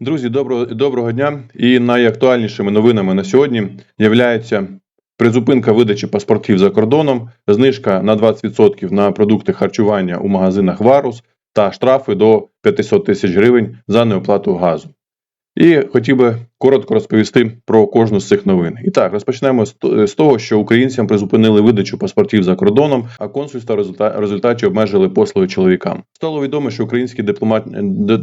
Друзі, доброго, доброго дня. І найактуальнішими новинами на сьогодні являється призупинка видачі паспортів за кордоном, знижка на 20% на продукти харчування у магазинах Варус та штрафи до 500 тисяч гривень за неоплату газу. І хотів би коротко розповісти про кожну з цих новин. І так, розпочнемо з того, що українцям призупинили видачу паспортів за кордоном, а консульства в результа- результаті обмежили послуги чоловікам. Стало відомо, що українські дипломат...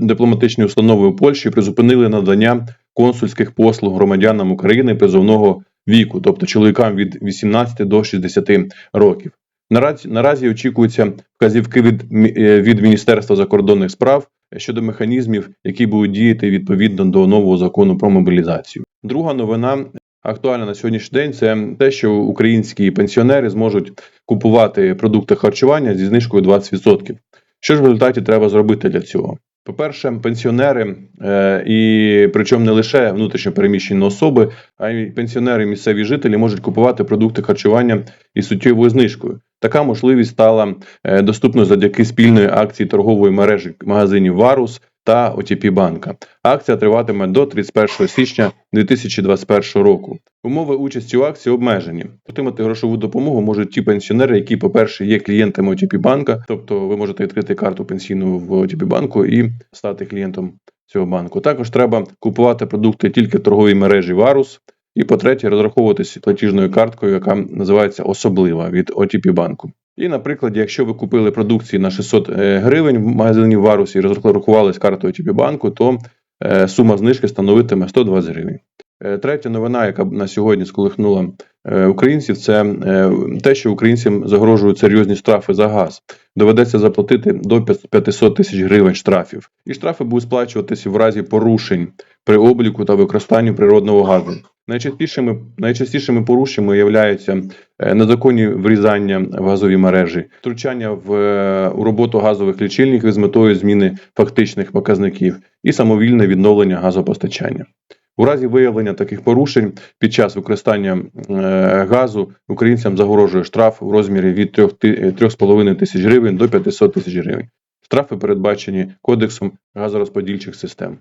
дипломатичні установи у Польщі призупинили надання консульських послуг громадянам України призовного віку, тобто чоловікам від 18 до 60 років. Наразі, наразі очікуються вказівки від, е, від Міністерства закордонних справ щодо механізмів, які будуть діяти відповідно до нового закону про мобілізацію. Друга новина актуальна на сьогоднішній день це те, що українські пенсіонери зможуть купувати продукти харчування зі знижкою 20%. Що ж в результаті треба зробити для цього? По-перше, пенсіонери, е, і причому не лише внутрішньо переміщені особи, а й пенсіонери, місцеві жителі можуть купувати продукти харчування із суттєвою знижкою. Така можливість стала е, доступною завдяки спільної акції торгової мережі магазинів Варус та ОТП банка. Акція триватиме до 31 січня 2021 року. Умови участі у акції обмежені. Отримати грошову допомогу можуть ті пенсіонери, які, по-перше, є клієнтами ОТП банка, тобто ви можете відкрити карту пенсійну в ОТП банку і стати клієнтом цього банку. Також треба купувати продукти тільки в торговій мережі Варус. І по-третє, розраховуватися платіжною карткою, яка називається особлива від OTP банку. І, наприклад, якщо ви купили продукції на 600 е, гривень в магазині Варус і розрахували з картою OTP банку, то е, сума знижки становитиме 120 гривень. Е, Третя новина, яка на сьогодні сколихнула українців, це те, що українцям загрожують серйозні штрафи за газ. Доведеться заплатити до 500 тисяч гривень штрафів. І штрафи будуть сплачуватися в разі порушень при обліку та використанні природного газу. Найчастішими, найчастішими порушеннями являються е, незаконні врізання в газові мережі, втручання в е, у роботу газових лічильників з метою зміни фактичних показників і самовільне відновлення газопостачання. У разі виявлення таких порушень під час використання е, газу українцям загрожує штраф у розмірі від 3 ти- е, 3,5 тисяч гривень до 500 тисяч гривень. Штрафи передбачені Кодексом газорозподільчих систем.